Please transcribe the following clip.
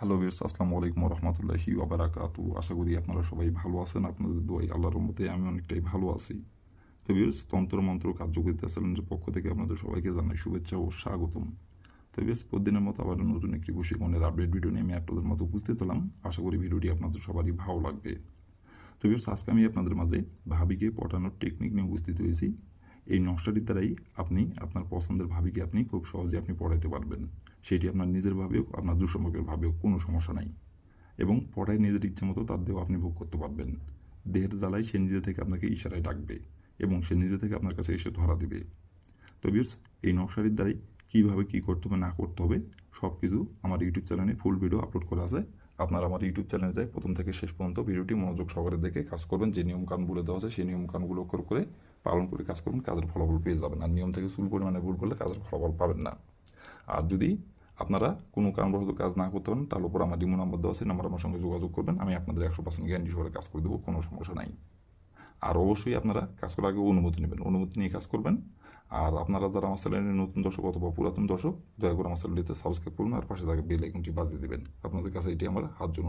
Hello base আসসালামু আলাইকুম রহমতুল্লাহি ওবারাকাতু আশা করি আপনারা সবাই ভালো আছেন, আপনাদের দোয়াই আল্লাহর মতে আমি অনেকটাই ভালো আছি। তো বেশ তন্ত্র মন্ত্র কার্যকরিতা চ্যানেলের পক্ষ থেকে আপনাদের সবাইকে জানাই শুভেচ্ছা ও স্বাগতম। তো বেশ প্রতিদিনের মতো আবার নতুন একটি প্রশিক্ষণের আপডেট ভিডিও নিয়ে আমি আপনাদের মতো উপস্থিত হলাম। আশা করি ভিডিওটি আপনাদের সবারই ভালো লাগবে। তো বেশ আজকে আমি আপনাদের মাঝে ভাবিকে পটানোর টেকনিক নিয়ে উপস্থিত হয়েছি। এই নকশাটির দ্বারাই আপনি, আপনার পছন্দের ভাবিকে আপনি খুব সহজে আপনি পড়াইতে পারবেন। সেটি আপনার নিজের ভাবে হোক আপনার দুঃসম্পর্কের ভাবে হোক কোনো সমস্যা নাই। এবং পড়ায় নিজের ইচ্ছে মতো তার দেহ আপনি ভোগ করতে পারবেন। দেহের জ্বালায় সে নিজে থেকে আপনাকে ইশারায় ডাকবে এবং সে নিজে থেকে আপনার কাছে এসে ধরা দেবে। তো এই নকশাটির দ্বারাই কীভাবে কী করতে হবে, না করতে হবে সব কিছু আমার ইউটিউব চ্যানেলে ফুল ভিডিও আপলোড করা আছে। আপনারা আমার ইউটিউব চ্যানেলে যায় প্রথম থেকে শেষ পর্যন্ত ভিডিওটি মনোযোগ সহকারে দেখে কাজ করবেন। যে নিয়মকানুন বলে দেওয়া আছে, সেই নিয়মকানুনগুলো করে করে পালন করে কাজ করবেন, কাজের ফলাফল পেয়ে যাবেন। আর নিয়ম থেকে চুল পরিমাণে ভুল করলে কাজের ফলাফল পাবেন না। আর যদি আপনারা কোনো কারণবশত কাজ না করতে পারেন তার উপর আমার ডিমো নাম্বার দেওয়া আছে নাম্বার আমার সঙ্গে যোগাযোগ করবেন। আমি আপনাদের একশো পার্সেন্ট গ্যারান্টি সহকারে কাজ করে দেবো, কোনো সমস্যা নাই। আর অবশ্যই আপনারা কাজ করার আগে অনুমতি নেবেন। অনুমতি নিয়ে কাজ করবেন। আর আপনারা যারা আমার চ্যানেলের নতুন দর্শক অথবা পুরাতন দর্শক, দয়া করে আমার চ্যানেলটিতে সাবস্ক্রাইব করুন আর পাশে থাকা বেল আইকনটি বাজিয়ে দেবেন। আপনাদের কাছে এটি আমার হাত জন্য